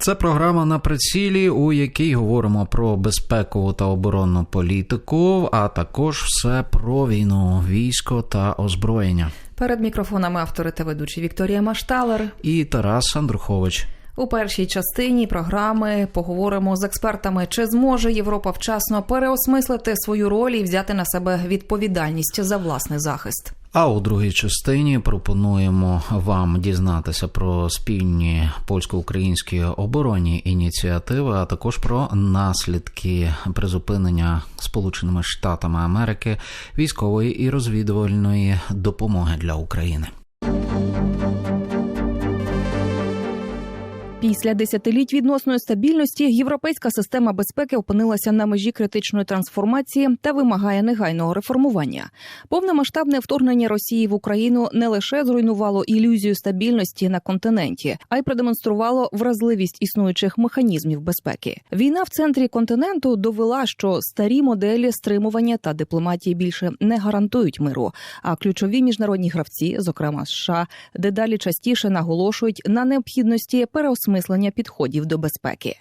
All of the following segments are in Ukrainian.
Це програма на прицілі, у якій говоримо про безпекову та оборонну політику, а також все про війну, військо та озброєння. Перед мікрофонами автори та ведучі Вікторія Машталер. І Тарас Андрухович. У першій частині програми поговоримо з експертами, чи зможе Європа вчасно переосмислити свою роль і взяти на себе відповідальність за власний захист. А у другій частині пропонуємо вам дізнатися про спільні польсько-українські оборонні ініціативи, а також про наслідки призупинення Сполученими Штатами Америки військової і розвідувальної допомоги для України. Після десятиліть відносної стабільності європейська система безпеки опинилася на межі критичної трансформації та вимагає негайного реформування. Повномасштабне вторгнення Росії в Україну не лише зруйнувало ілюзію стабільності на континенті, а й продемонструвало вразливість існуючих механізмів безпеки. Війна в центрі континенту довела, що старі моделі стримування та дипломатії більше не гарантують миру. А ключові міжнародні гравці, зокрема США, дедалі частіше наголошують на необхідності переосмислення осмислення підходів до безпеки.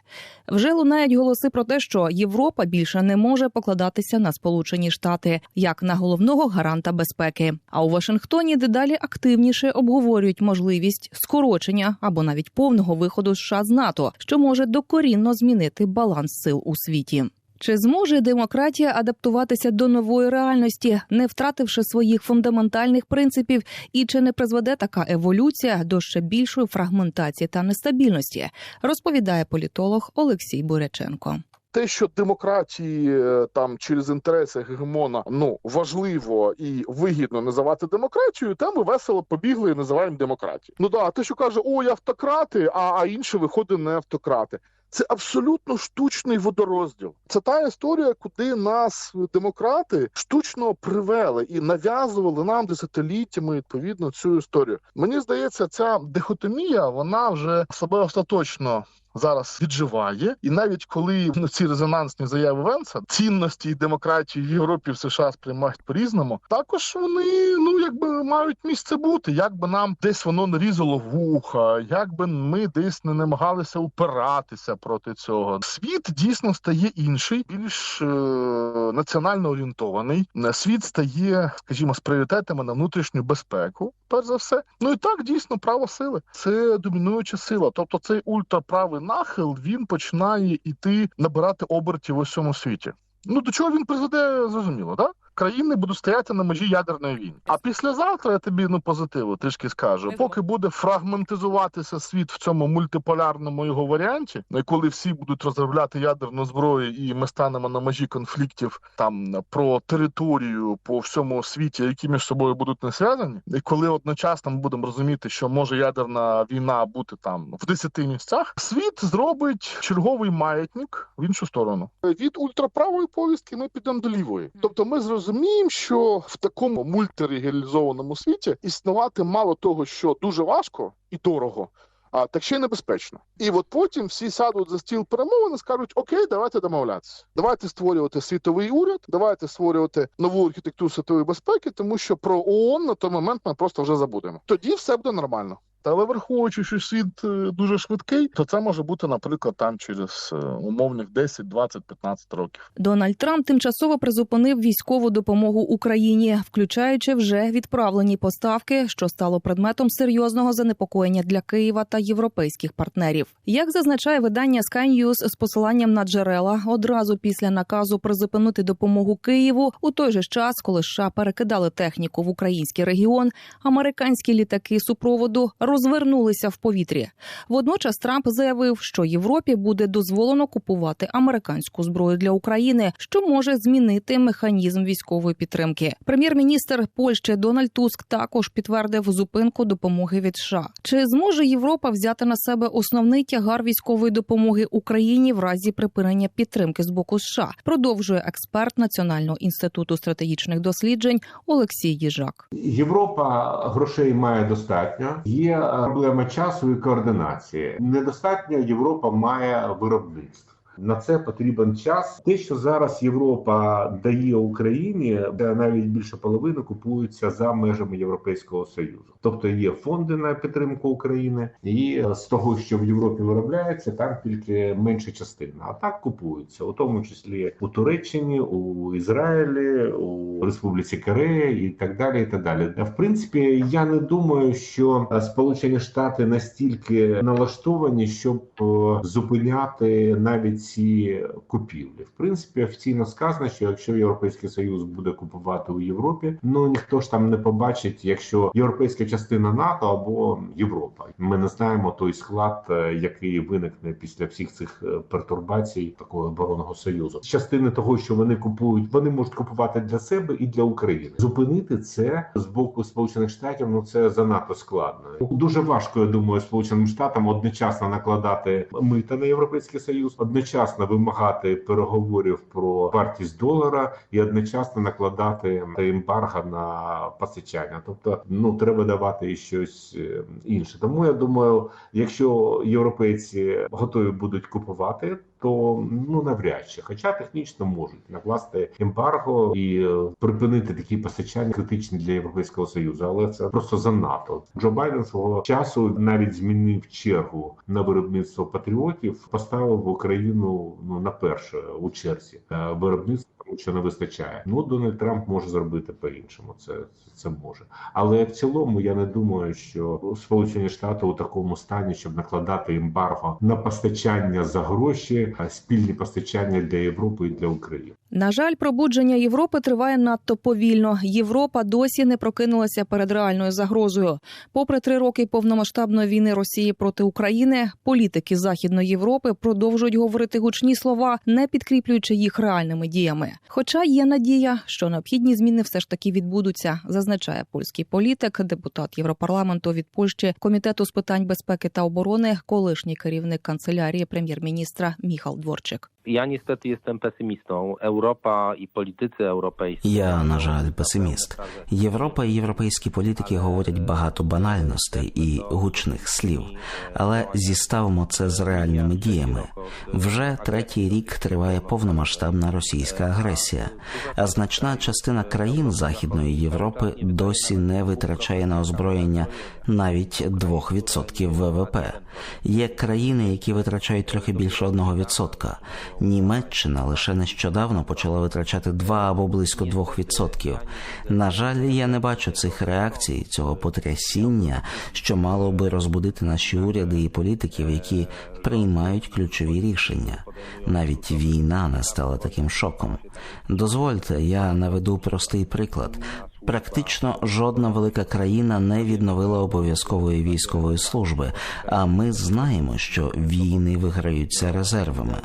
Вже лунають голоси про те, що Європа більше не може покладатися на Сполучені Штати як на головного гаранта безпеки. А у Вашингтоні дедалі активніше обговорюють можливість скорочення або навіть повного виходу США з НАТО, що може докорінно змінити баланс сил у світі. Чи зможе демократія адаптуватися до нової реальності, не втративши своїх фундаментальних принципів, і чи не призведе така еволюція до ще більшої фрагментації та нестабільності? Розповідає політолог Олексій Буряченко. Те, що демократії там через інтереси гегемона ну важливо і вигідно називати демократією, там ми весело побігли і називаємо демократією. Ну да, те, що каже, ой, автократи, а, а інше виходить не автократи. Це абсолютно штучний водорозділ. Це та історія, куди нас демократи штучно привели і нав'язували нам десятиліттями відповідно цю історію. Мені здається, ця дихотомія вона вже себе остаточно. Зараз відживає, і навіть коли ну, ці резонансні заяви Венса цінності і демократії в Європі в США сприймають по різному, також вони ну якби мають місце бути. Як би нам десь воно не різало вуха, як би ми десь не намагалися упиратися проти цього. Світ дійсно стає інший, більш е- національно орієнтований. Світ стає, скажімо, з пріоритетами на внутрішню безпеку. Перш за все, ну і так дійсно право сили це домінуюча сила, тобто цей ультраправий нахил він починає іти набирати обертів у всьому світі. Ну до чого він призведе, зрозуміло, так? Країни будуть стояти на межі ядерної війни. А післязавтра я тобі ну позитиву трішки скажу. Поки буде фрагментизуватися світ в цьому мультиполярному його варіанті, коли всі будуть розробляти ядерну зброю, і ми станемо на межі конфліктів там про територію по всьому світі, які між собою будуть не зв'язані, і коли одночасно ми будемо розуміти, що може ядерна війна бути там в десяти місцях, світ зробить черговий маятник в іншу сторону. Від ультраправої повістки ми підемо до лівої, тобто ми зрозуміємо, Розуміємо, що в такому мультирегіалізованому світі існувати мало того, що дуже важко і дорого, а так ще й небезпечно. І от потім всі сядуть за стіл перемовин і скажуть: Окей, давайте домовлятися. Давайте створювати світовий уряд, давайте створювати нову архітектуру світової безпеки, тому що про ООН на той момент ми просто вже забудемо. Тоді все буде нормально. Але враховуючи, що світ дуже швидкий, то це може бути, наприклад, там через умовних 10, 20, 15 років. Дональд Трамп тимчасово призупинив військову допомогу Україні, включаючи вже відправлені поставки, що стало предметом серйозного занепокоєння для Києва та європейських партнерів. Як зазначає видання Sky News з посиланням на джерела, одразу після наказу призупинити допомогу Києву, у той же час, коли США перекидали техніку в український регіон, американські літаки супроводу розвернулися в повітрі. Водночас Трамп заявив, що Європі буде дозволено купувати американську зброю для України, що може змінити механізм військової підтримки. Прем'єр-міністр Польщі Дональд Туск також підтвердив зупинку допомоги від США. Чи зможе Європа взяти на себе основний тягар військової допомоги Україні в разі припинення підтримки з боку США? Продовжує експерт Національного інституту стратегічних досліджень Олексій Їжак. Європа грошей має достатньо. Є проблема часу і координації. Недостатньо Європа має виробництво. На це потрібен час. Те, що зараз Європа дає Україні, де навіть більше половини купуються за межами Європейського союзу. Тобто є фонди на підтримку України, і з того, що в Європі виробляється, там тільки менша частина. А так купуються, у тому числі у Туреччині, у Ізраїлі, у Республіці Корея і так далі. І так далі. В принципі, я не думаю, що Сполучені Штати настільки налаштовані, щоб е, зупиняти навіть ці купівлі. В принципі, офіційно сказано, що якщо Європейський Союз буде купувати у Європі, ну ніхто ж там не побачить, якщо європейська частина НАТО або Європа. Ми не знаємо той склад, е, який виникне після всіх цих е, пертурбацій такого оборонного союзу. Частини того, що вони купують, вони можуть купувати для себе і для України. Зупинити це з боку Сполучених Штатів. Ну це занадто складно. Дуже важко, я думаю, Сполученим Штатам одночасно накладати мита на європейський союз, одночасно вимагати переговорів про вартість долара і одночасно накладати ембарго на постачання. Тобто, ну треба давати і щось е, інше. Тому я думаю, якщо європейці готові будуть купувати. То ну навряд чи, хоча технічно можуть накласти ембарго і е, припинити такі постачання критичні для європейського союзу, але це просто занадто. Джо Байден свого часу навіть змінив чергу на виробництво патріотів, поставив Україну ну на перше у черзі е, виробництва, тому що не вистачає. Ну Дональд Трамп може зробити по-іншому. Це це може, але в цілому я не думаю, що Сполучені Штати у такому стані, щоб накладати ембарго на постачання за гроші, а спільні постачання для Європи і для України. На жаль, пробудження Європи триває надто повільно. Європа досі не прокинулася перед реальною загрозою. Попри три роки повномасштабної війни Росії проти України, політики Західної Європи продовжують говорити гучні слова, не підкріплюючи їх реальними діями. Хоча є надія, що необхідні зміни все ж таки відбудуться, зазначає польський політик, депутат Європарламенту від Польщі, комітету з питань безпеки та оборони, колишній керівник канцелярії прем'єр-міністра Міхал Дворчик. Ja niestety jestem pesymistą. Europa i politycy europejscy. Я, на жаль, песиміст. Європа і європейські політики говорять багато банальностей і гучних слів, але зіставимо це з реальними діями. Вже третій рік триває повномасштабна російська агресія, а значна частина країн Західної Європи досі не витрачає на озброєння навіть 2% ВВП. Є країни, які витрачають трохи більше 1%. Німеччина лише нещодавно почала витрачати 2 або близько 2%. На жаль, я не бачу цих реакцій, цього потрясіння, що мало би розбудити наші уряди і політиків, які приймають ключові рішення. Навіть війна не стала таким шоком. Дозвольте, я наведу простий приклад. Практично жодна велика країна не відновила обов'язкової військової служби, а ми знаємо, що війни виграються резервами.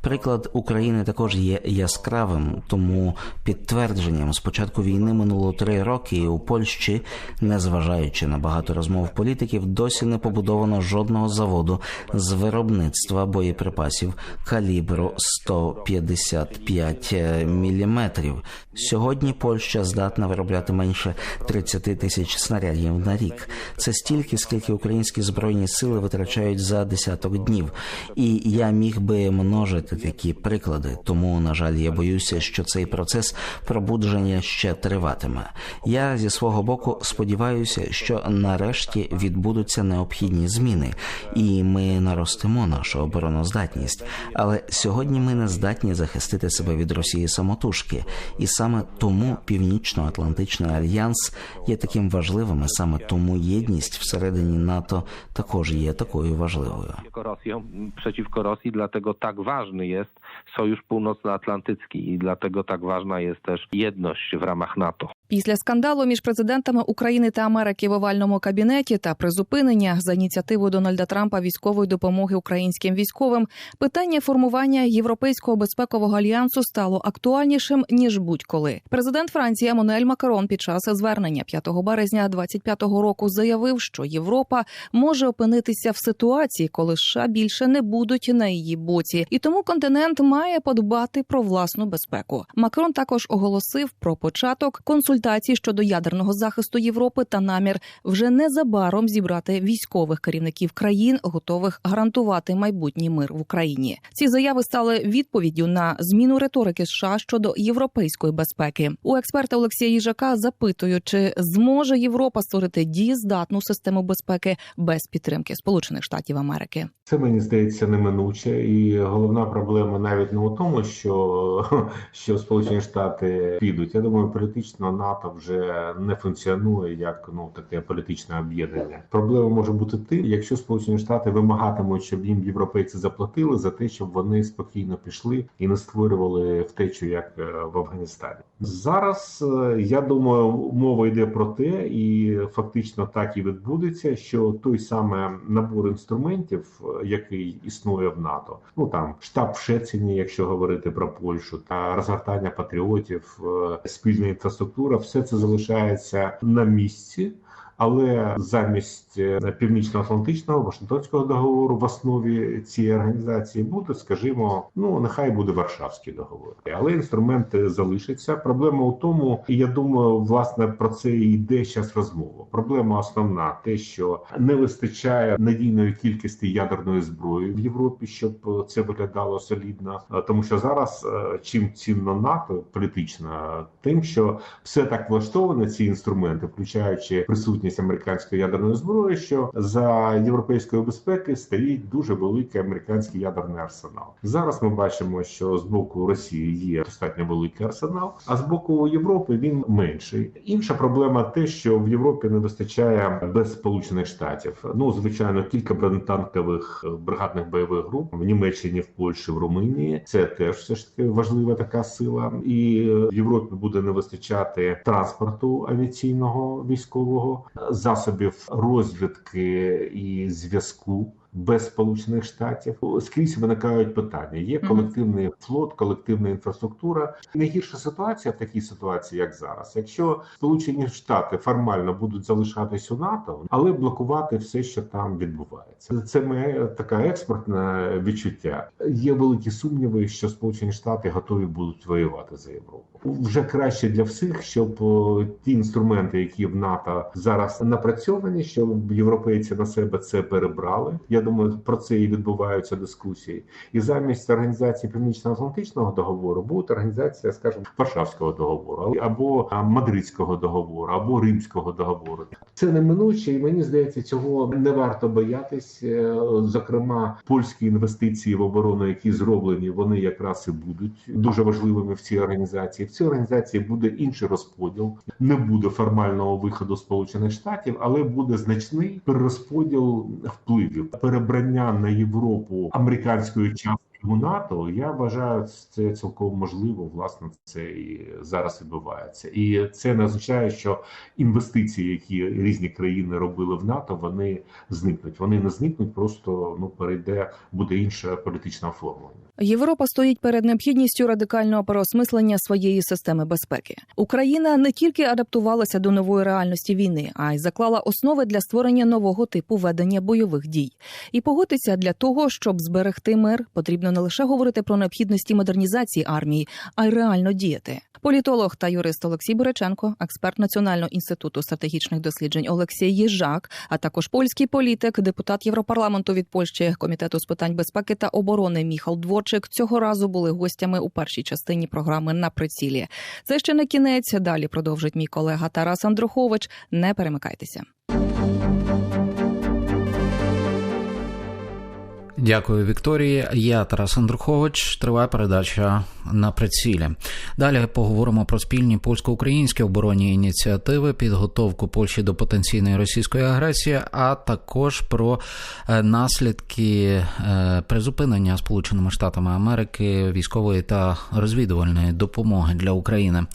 Приклад України також є яскравим, тому підтвердженням з початку війни минуло три роки, і у Польщі, незважаючи на багато розмов політиків, досі не побудовано жодного заводу з виробництва боєприпасів калібру 155 міліметрів. Сьогодні Польща здатна виробляти менше 30 тисяч снарядів на рік. Це стільки, скільки українські збройні сили витрачають за десяток днів. І я міг би множити такі приклади. Тому, на жаль, я боюся, що цей процес пробудження ще триватиме. Я зі свого боку сподіваюся, що нарешті відбудуться необхідні зміни, і ми наростимо нашу обороноздатність. Але сьогодні ми не здатні захистити себе від Росії самотужки, і саме тому Північно-Атлантичний альянс є таким важливим, і саме тому єдність всередині НАТО також є такою важливою. Przeciwko Rosją, przeciwko Rosji, dlatego tak ważny jest Sojusz Północnoatlantycki i dlatego tak ważna jest też jedność w ramach NATO. Після скандалу між президентами України та Америки в овальному кабінеті та призупинення за ініціативою Дональда Трампа військової допомоги українським військовим питання формування європейського безпекового альянсу стало актуальнішим ніж будь-коли. Президент Франції Еммануель Макарон під час звернення 5 березня 25-го року заявив, що Європа може опинитися в ситуації, коли США більше не будуть на її боці, і тому континент має подбати про власну безпеку. Макрон також оголосив про початок консультацій консультацій щодо ядерного захисту Європи та намір вже незабаром зібрати військових керівників країн, готових гарантувати майбутній мир в Україні. Ці заяви стали відповіддю на зміну риторики США щодо європейської безпеки. У експерта Олексія Їжака запитують, чи зможе Європа створити дієздатну систему безпеки без підтримки Сполучених Штатів Америки. Це мені здається неминуче, і головна проблема навіть не у тому, що, що Сполучені Штати підуть. Я думаю, політично НАТО вже не функціонує як ну таке політичне об'єднання. Проблема може бути тим, якщо Сполучені Штати вимагатимуть, щоб їм європейці заплатили за те, щоб вони спокійно пішли і не створювали втечу, як е, в Афганістані. Зараз е, я думаю, мова йде про те, і фактично так і відбудеться, що той саме набор інструментів, е, який існує в НАТО, ну там штаб в Шецині, якщо говорити про Польщу, та розгортання патріотів, спільна інфраструктура, все це залишається на місці. Але замість е, північно-атлантичного Вашингтонського договору в основі цієї організації буде, скажімо, ну нехай буде Варшавський договор, але інструменти залишаться. Проблема у тому, і я думаю, власне про це і йде зараз розмова. Проблема основна те, що не вистачає надійної кількості ядерної зброї в Європі, щоб це виглядало солідно. Е, Тому що зараз е, чим цінно НАТО політично, тим, що все так влаштовано, ці інструменти, включаючи присутність американської ядерної зброї, що за європейської безпеки стоїть дуже великий американський ядерний арсенал. Зараз ми бачимо, що з боку Росії є достатньо великий арсенал, а з боку Європи він менший. Інша проблема те, що в Європі не вистачає без сполучених штатів. Ну звичайно, кілька бронетанкових е, бригадних бойових груп в Німеччині, в Польщі, в Румунії. Це теж все ж таки важлива така сила, і е, в Європі буде не вистачати транспорту авіаційного військового засобів розвідки і зв'язку. Без сполучених штатів скрізь виникають питання. Є колективний флот, колективна інфраструктура. Найгірша ситуація в такій ситуації, як зараз, якщо Сполучені Штати формально будуть залишатись у НАТО, але блокувати все, що там відбувається. Це моє таке експортне відчуття. Є великі сумніви, що Сполучені Штати готові будуть воювати за Європу. Вже краще для всіх, щоб ті інструменти, які в НАТО зараз напрацьовані, щоб європейці на себе це перебрали. Я думаю, про це і відбуваються дискусії. І замість організації Північно-Атлантичного договору буде організація, скажімо, Варшавського договору або Мадридського договору, або Римського договору. Це неминуче, і мені здається, цього не варто боятись. Е, Зокрема, польські інвестиції в оборону, які зроблені, вони якраз і будуть дуже важливими в цій організації. В цій організації буде інший розподіл, не буде формального виходу Сполучених Штатів, але буде значний перерозподіл впливів, перебрання на Європу американської частки у НАТО. Я вважаю, це цілком можливо. Власне, це і зараз відбувається, і це не означає, що інвестиції, які різні країни робили в НАТО, вони зникнуть. Вони не зникнуть, просто ну перейде буде інше політичне оформлення. Європа стоїть перед необхідністю радикального переосмислення своєї системи безпеки. Україна не тільки адаптувалася до нової реальності війни, а й заклала основи для створення нового типу ведення бойових дій. І погодиться для того, щоб зберегти мир, потрібно не лише говорити про необхідності модернізації армії, а й реально діяти. Політолог та юрист Олексій Бориченко, експерт Національного інституту стратегічних досліджень Олексій Єжак, а також польський політик, депутат Європарламенту від Польщі, комітету з питань безпеки та оборони Міхал Дворчик цього разу були гостями у першій частині програми на прицілі. Це ще не кінець. Далі продовжить мій колега Тарас Андрухович. Не перемикайтеся. Дякую, Вікторії. Я Тарас Андрухович. Триває передача на прицілі. Далі поговоримо про спільні польсько-українські оборонні ініціативи, підготовку Польщі до потенційної російської агресії, а також про е, наслідки е, призупинення Сполученими Штатами Америки військової та розвідувальної допомоги для України.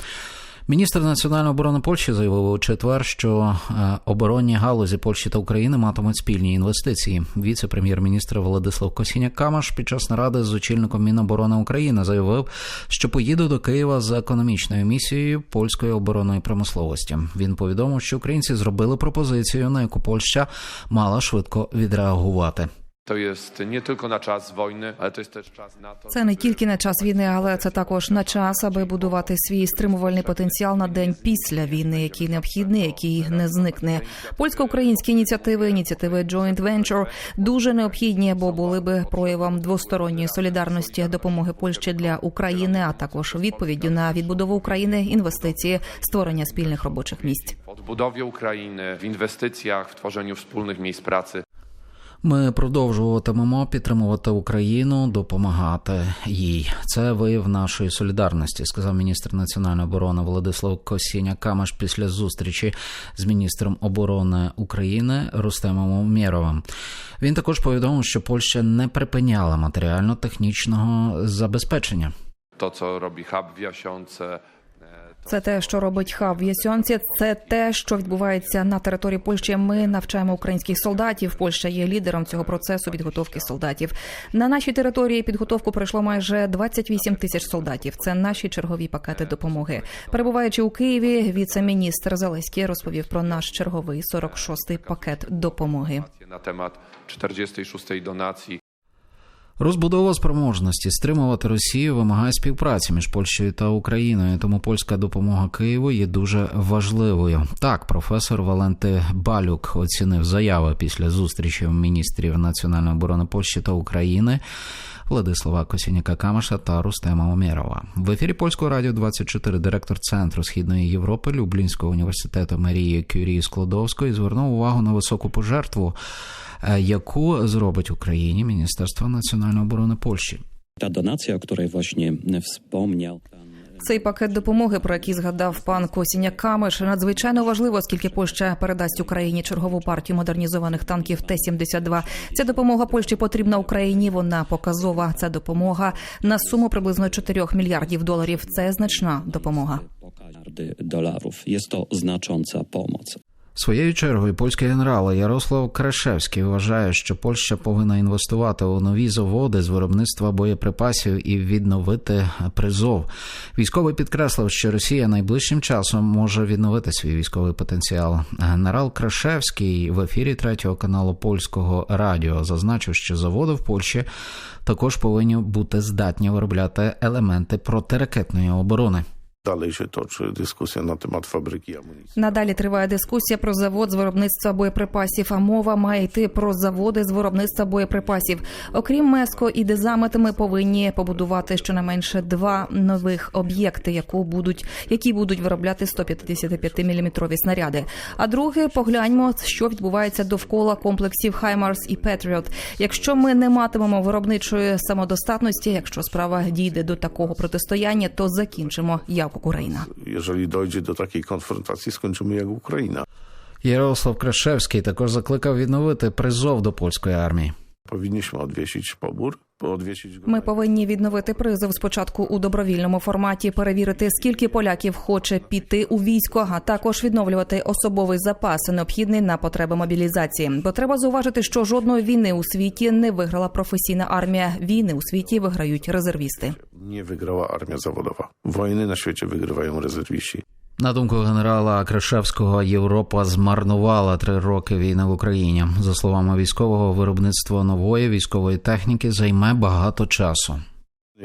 Міністр національної оборони Польщі заявив у четвер, що е, оборонні галузі Польщі та України матимуть спільні інвестиції. Віце-прем'єр-міністр Владислав Косіняк Камаш під час наради з очільником Міноборони України заявив, що поїде до Києва за економічною місією польської оборонної промисловості. Він повідомив, що українці зробили пропозицію, на яку Польща мала швидко відреагувати. Jest nie tylko na czas wojny, ale to jest też czas na to. Це не тільки на час війни, але це також на час, аби будувати свій стримувальний потенціал на день після війни, який необхідний, який не зникне. Польсько-українські ініціативи, ініціативи Joint Venture дуже необхідні, бо були би проявом двосторонньої солідарності, допомоги Польщі для України, а також відповіддю на відбудову України, інвестиції, створення спільних робочих місць. Odbudowie Ukrainy, w inwestycjach, w tworzeniu wspólnych miejsc pracy. Ми продовжуватимемо підтримувати Україну, допомагати їй. Це вияв нашої солідарності, сказав міністр національної оборони Владислав Косіня Камаш після зустрічі з міністром оборони України Рустемом Умєровим. Він також повідомив, що Польща не припиняла матеріально-технічного забезпечення. Robi hub w Jasiące, e, Це те, що робить хаб в Ясьонці. Це те, що відбувається на території Польщі. Ми навчаємо українських солдатів. Польща є лідером цього процесу підготовки солдатів. На нашій території підготовку пройшло майже 28 тисяч солдатів. Це наші чергові пакети допомоги. Перебуваючи у Києві, віце-міністр Зеленський розповів про наш черговий 46-й пакет допомоги. na temat 46. donacji Розбудова спроможності стримувати Росію вимагає співпраці між Польщею та Україною. Тому польська допомога Києву є дуже важливою. Так, професор Валенти Балюк оцінив заяви після зустрічі міністрів національної оборони Польщі та України. Владислава Косіняка Камаша та Рустема Омєрова. В ефірі польського радіо 24 директор центру східної Європи Люблінського університету Марії Кюрії Складовської звернув увагу на високу пожертву, е, яку зробить Україні Міністерство національної оборони Польщі. Ta donacja, o której właśnie wspomniał Цей пакет допомоги, про який згадав пан Косіня Камиш, надзвичайно важливо, оскільки Польща передасть Україні чергову партію модернізованих танків Т-72. Ця допомога Польщі потрібна Україні. Вона показова. Це допомога на суму приблизно 4 мільярдів доларів. Це значна допомога. dolarów. Jest to znacząca pomoc. Своєю чергою польський генерал Ярослав Крашевський вважає, що Польща повинна інвестувати у нові заводи з виробництва боєприпасів і відновити призов. Військовий підкреслив, що Росія найближчим часом може відновити свій військовий потенціал. Генерал Крашевський в ефірі третього каналу польського радіо зазначив, що заводи в Польщі також повинні бути здатні виробляти елементи протиракетної оборони. Dalej się toczy dyskusja na temat fabryki amunicji. Надалі триває дискусія про завод з виробництва боєприпасів. А мова має йти про заводи з виробництва боєприпасів. Окрім МЕСКО і Дезамет, ми повинні побудувати щонайменше два нових об'єкти, яку будуть які будуть виробляти 155 мм снаряди. А друге, погляньмо, що відбувається довкола комплексів Хаймарс і Петріот. Якщо ми не матимемо виробничої самодостатності, якщо справа дійде до такого протистояння, то закінчимо як Україна. Jeżeli dojdzie do takiej konfrontacji, skończymy jak Ukraina. Ярослав Крашевський також закликав відновити призов до польської армії. Powinniśmy odwiesić pobór, odwiesić go. Ми повинні відновити призов спочатку у добровільному форматі, перевірити, скільки поляків хоче піти у військо, а також відновлювати особовий запас, необхідний на потреби мобілізації. Бо треба зауважити, що жодної війни у світі не виграла професійна армія. Війни у світі виграють резервісти. Nie wygrała armia zawodowa. Wojny na świecie wygrywają rezerwiści. На думку генерала Крашевського, Європа змарнувала три роки війни в Україні. За словами військового, виробництво нової військової техніки займе багато часу.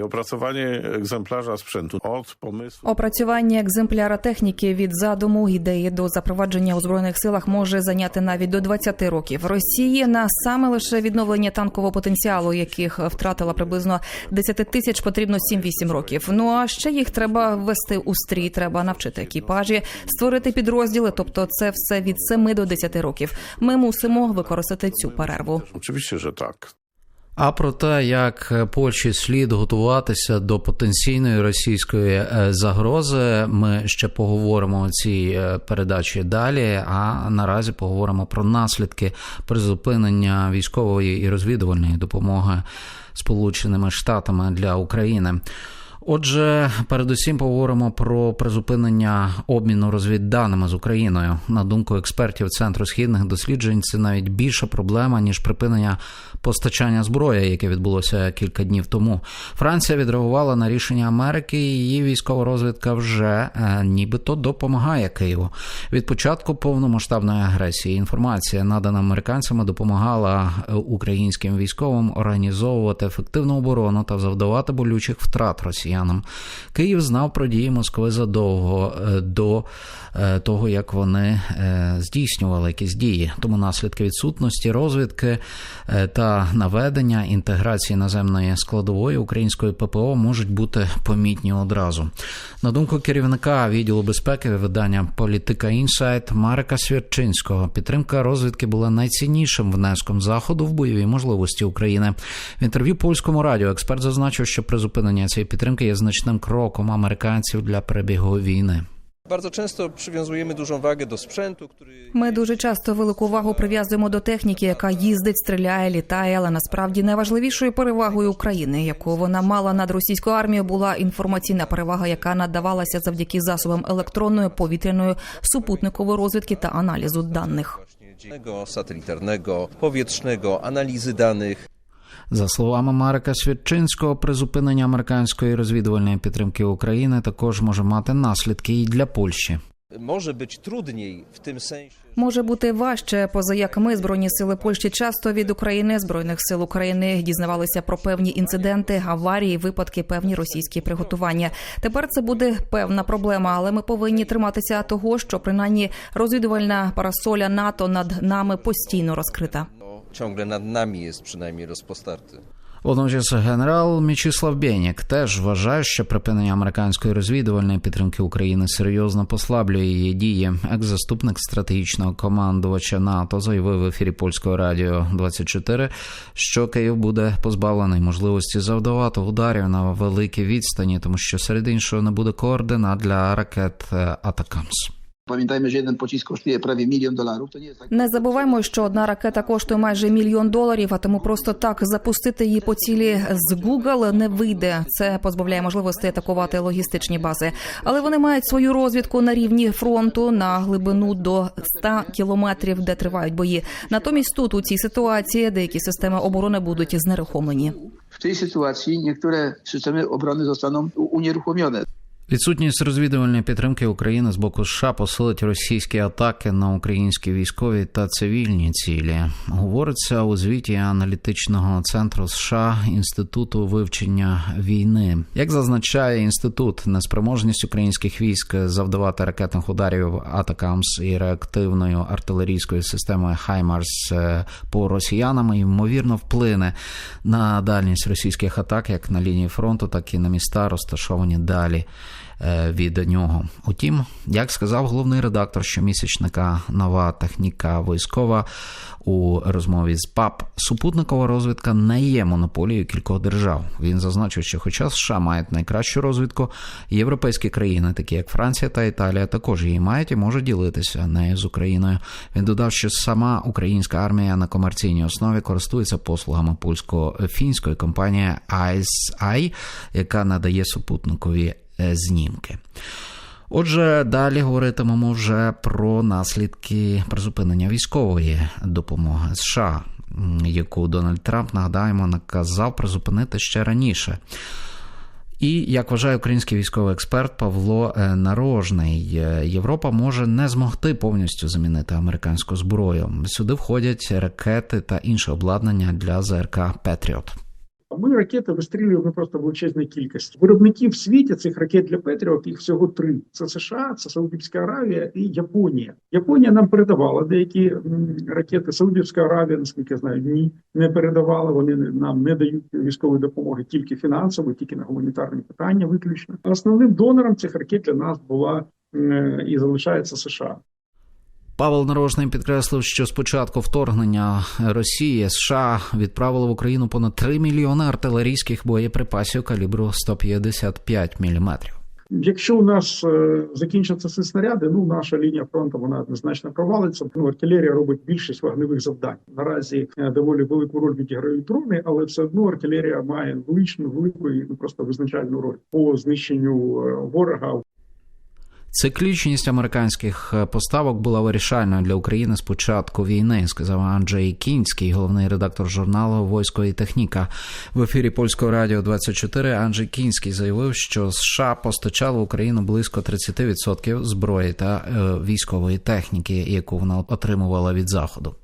Opracowanie egzemplarza sprzętu od pomysłu Опрацювання екземпляра техніки від задуму ідеї до запровадження у збройних силах може зайняти навіть до 20 років. Росії на саме лише відновлення танкового потенціалу, яких втратила приблизно 10 тисяч, потрібно 7-8 років. Ну а ще їх треба ввести у стрій, треба навчити екіпажі, створити підрозділи. Тобто, це все від 7 до 10 років. Ми мусимо використати цю перерву. Oczywiście, że tak. А про те, як Польщі слід готуватися до потенційної російської е, загрози, ми ще поговоримо у цій е, передачі далі. А наразі поговоримо про наслідки призупинення військової і розвідувальної допомоги Сполученими Штатами для України. Отже, передусім поговоримо про призупинення обміну розвідданими з Україною. На думку експертів Центру східних досліджень, це навіть більша проблема ніж припинення постачання зброї, яке відбулося кілька днів тому. Франція відреагувала на рішення Америки. і Її військова розвідка вже е, нібито допомагає Києву. Від початку повномасштабної агресії інформація, надана американцями, допомагала е, українським військовим організовувати ефективну оборону та завдавати болючих втрат росіянам. Київ знав про дії Москви задовго е, до е, того, як вони е, здійснювали якісь дії. Тому наслідки відсутності розвідки та наведення інтеграції наземної складової української ППО можуть бути помітні одразу. На думку керівника відділу безпеки видання Політика Інсайт Марика Свірчинського, підтримка розвідки була найціннішим внеском заходу в бойові можливості України. В інтерв'ю польському радіо експерт зазначив, що призупинення цієї підтримки є значним кроком американців для перебігу війни. Bardzo często przywiązujemy dużą wagę do sprzętu, który Ми дуже часто велику увагу прив'язуємо до техніки, яка їздить, стріляє, літає. Але насправді найважливішою перевагою України, яку вона мала над російською армією, була інформаційна перевага, яка надавалася завдяки засобам електронної, повітряної, супутникової розвідки та аналізу даних. satelitarnego, powietrznego, analizy danych. За словами Марика Свідчинського, призупинення американської розвідувальної підтримки України також може мати наслідки і для Польщі. Może być trudniej w tym sensie, Може бути важче, поза як ми збройні сили Польщі часто від України збройних сил України дізнавалися про певні інциденти, аварії, випадки, певні російські приготування. Тепер це буде певна проблема, але ми повинні триматися того, що принаймні розвідувальна парасоля НАТО над нами постійно розкрита. Ciągle nad nami jest przynajmniej rozpostarty. Водночас генерал Мічіслав Бєнік теж вважає, що припинення американської розвідувальної підтримки України серйозно послаблює її дії. Екс-заступник стратегічного командувача НАТО заявив в ефірі польського радіо 24, що Київ буде позбавлений можливості завдавати ударів на великій відстані, тому що серед іншого не буде координат для ракет Атакамс. Pamiętajmy, że jeden pocisk kosztuje prawie milion dolarów. To nie jest tak. Не забуваймо, що одна ракета коштує майже мільйон доларів, а тому просто так запустити її по цілі з Google не вийде. Це позбавляє можливості атакувати логістичні бази. Але вони мають свою розвідку на рівні фронту на глибину до 100 кілометрів, де тривають бої. Натомість тут у цій ситуації деякі системи оборони будуть знерухомлені. W tej sytuacji niektóre systemy obrony zostaną unieruchomione. Відсутність розвідувальної підтримки України з боку США посилить російські атаки на українські військові та цивільні цілі. Говориться у звіті аналітичного центру США інституту вивчення війни. Як зазначає інститут, неспроможність українських військ завдавати ракетних ударів Атакамс і реактивною артилерійською системою Хаймарс по росіянам ймовірно вплине на дальність російських атак як на лінії фронту, так і на міста, розташовані далі від нього. Утім, як сказав головний редактор щомісячника Нова техніка військова у розмові з ПАП, супутникова розвідка не є монополією кількох держав. Він зазначив, що хоча США мають найкращу розвідку, європейські країни, такі як Франція та Італія, також її мають і можуть ділитися нею з Україною. Він додав, що сама українська армія на комерційній основі користується послугами польсько-фінської компанії ISI, яка надає супутникові е, знімки. Отже, далі говоритимемо вже про наслідки призупинення військової допомоги США, яку Дональд Трамп нагадаємо наказав призупинити ще раніше. І як вважає український військовий експерт Павло е, Нарожний, е, Європа може не змогти повністю замінити американську зброю. Сюди входять ракети та інше обладнання для ЗРК Петріот. Ми ракети вистрілюємо просто в величезній кількості. Виробників в світі цих ракет для Петріот їх всього три: це США, це Саудівська Аравія і Японія. Японія нам передавала деякі ракети. Саудівська Аравія, наскільки я знаю, ні, не передавала. Вони нам не дають військової допомоги тільки фінансово, тільки на гуманітарні питання. Виключно основним донором цих ракет для нас була і залишається США. Павел Нарожний підкреслив, що з початку вторгнення Росії США відправили в Україну понад 3 мільйони артилерійських боєприпасів калібру 155 мм. Якщо у нас е, закінчаться ці снаряди, ну наша лінія фронту вона однозначно провалиться. Ну, артилерія робить більшість вогневих завдань. Наразі е, доволі велику роль відіграють дрони, але все одно артилерія має величну, велику і ну, просто визначальну роль по знищенню е, ворога Циклічність американських е, поставок була вирішальною для України з початку війни, сказав Анджей Кінський, головний редактор журналу Войсько і техніка. В ефірі польського радіо 24 Анджей Кінський заявив, що США постачали в Україну близько 30% зброї та е, військової техніки, яку вона отримувала від заходу.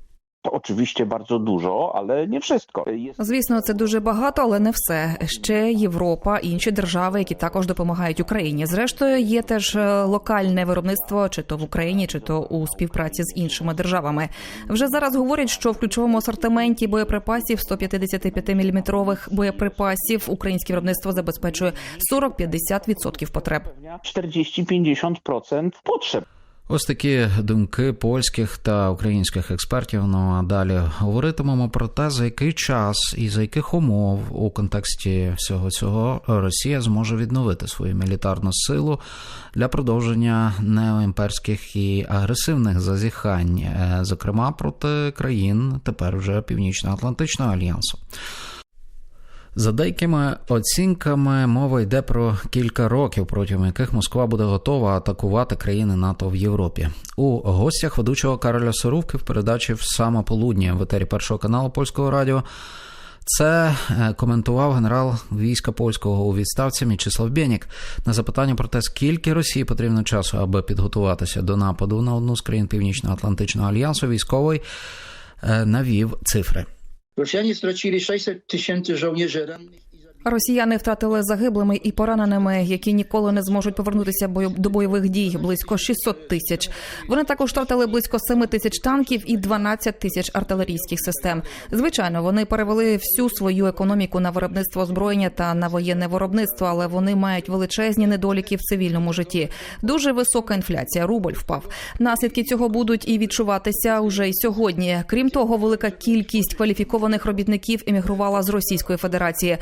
Oczywiście bardzo dużo, ale nie wszystko. Jest... Звісно, це дуже багато, але не все. Ще Європа, інші держави, які також допомагають Україні. Зрештою, є теж е, локальне виробництво, чи то в Україні, чи то у співпраці з іншими державами. Вже зараз говорять, що в ключовому асортименті боєприпасів 155-мм боєприпасів українське виробництво забезпечує 40-50% потреб. 40-50% potrzeb. Ось такі думки польських та українських експертів. Ну а далі говоритимемо про те, за який час і за яких умов у контексті всього цього Росія зможе відновити свою мілітарну силу для продовження неоімперських і агресивних зазіхань, е, зокрема проти країн тепер вже Північно-Атлантичного альянсу. За деякими оцінками мова йде про кілька років, протягом яких Москва буде готова атакувати країни НАТО в Європі. У гостях ведучого Кароля Сорувки в передачі в самополудні в етері першого каналу польського радіо. Це е, коментував генерал війська польського у відставці Мічислав Бєнік на запитання про те, скільки Росії потрібно часу, аби підготуватися до нападу на одну з країн Північно-Атлантичного альянсу. Військовий е, навів цифри. Rosjanie stracili 600 tysięcy żołnierzy rannych. Росіяни втратили загиблими і пораненими, які ніколи не зможуть повернутися до бойових дій. Близько 600 тисяч. Вони також втратили близько 7 тисяч танків і 12 тисяч артилерійських систем. Звичайно, вони перевели всю свою економіку на виробництво озброєння та на воєнне виробництво, але вони мають величезні недоліки в цивільному житті. Дуже висока інфляція. Рубль впав. Наслідки цього будуть і відчуватися уже й сьогодні. Крім того, велика кількість кваліфікованих робітників емігрувала з Російської Федерації.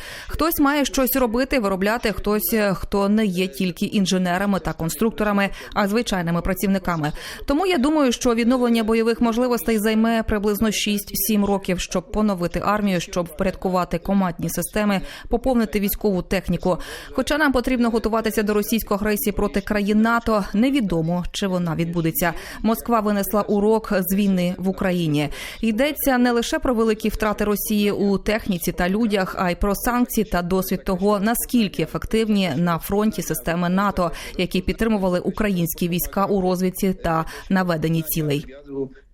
Хтось має щось робити, виробляти, хтось е, хто не є тільки інженерами та конструкторами, а звичайними працівниками. Тому я думаю, що відновлення бойових можливостей займе приблизно 6-7 років, щоб поновити армію, щоб впорядкувати командні системи, поповнити військову техніку. Хоча нам потрібно готуватися до російської агресії проти країн НАТО, невідомо чи вона відбудеться. Москва винесла урок з війни в Україні. Йдеться не лише про великі втрати Росії у техніці та людях, а й про санкції та досвід того, наскільки ефективні на фронті системи НАТО, які підтримували українські війська у розвідці та наведенні цілей.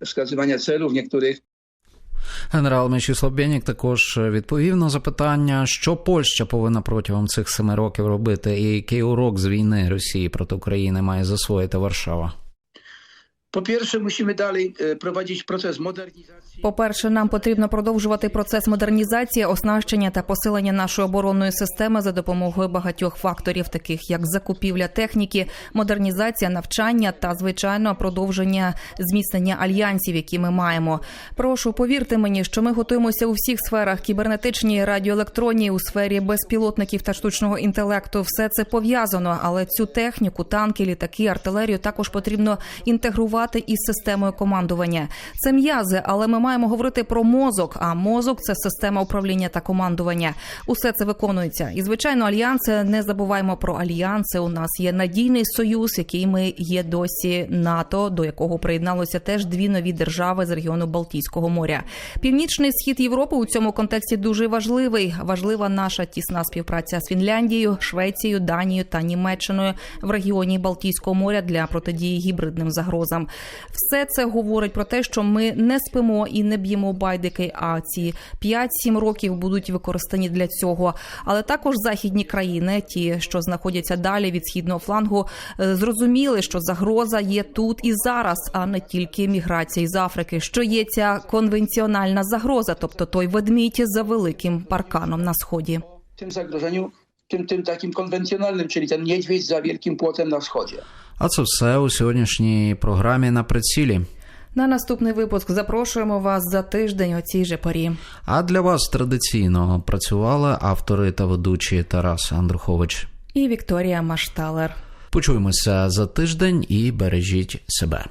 Wskazywania celów niektórych Генерал Мечислав Бєнік також відповів на запитання, що Польща повинна протягом цих семи років робити, і який урок з війни Росії проти України має засвоїти Варшава. Po pierwsze, musimy dalej e, prowadzić proces modernizacji. По-перше, нам потрібно продовжувати процес модернізації, оснащення та посилення нашої оборонної системи за допомогою багатьох факторів, таких як закупівля техніки, модернізація, навчання та звичайно продовження зміцнення альянсів, які ми маємо. Прошу повірте мені, що ми готуємося у всіх сферах кібернетичній, радіоелектронній, у сфері безпілотників та штучного інтелекту. Все це пов'язано, але цю техніку, танки, літаки, артилерію також потрібно інтегрувати із системою командування. Це м'язи, але ми маємо говорити про мозок. А мозок це система управління та командування. Усе це виконується. І звичайно, альянси не забуваємо про альянси. У нас є надійний союз, який ми є досі НАТО, до якого приєдналося теж дві нові держави з регіону Балтійського моря. Північний схід Європи у цьому контексті дуже важливий. Важлива наша тісна співпраця з Фінляндією, Швецією, Данією та Німеччиною в регіоні Балтійського моря для протидії гібридним загрозам. Все це говорить про те, що ми не спимо і не б'ємо байдики. А ці 5-7 років будуть використані для цього. Але також західні країни, ті, що знаходяться далі від східного флангу, е, зрозуміли, що загроза є тут і зараз, а не тільки міграція з Африки. Що є ця конвенціональна загроза, тобто той ведмідь за великим парканом на сході. tym zagrożeniu, tym, tym takim konwencjonalnym, czyli ten niedźwiedź za wielkim płotem na wschodzie. А це все у сьогоднішній програмі на прицілі. На наступний випуск запрошуємо вас за тиждень о цій же порі. А для вас традиційно працювали автори та ведучі Тарас Андрухович. І Вікторія Машталер. Почуємося за тиждень і бережіть себе.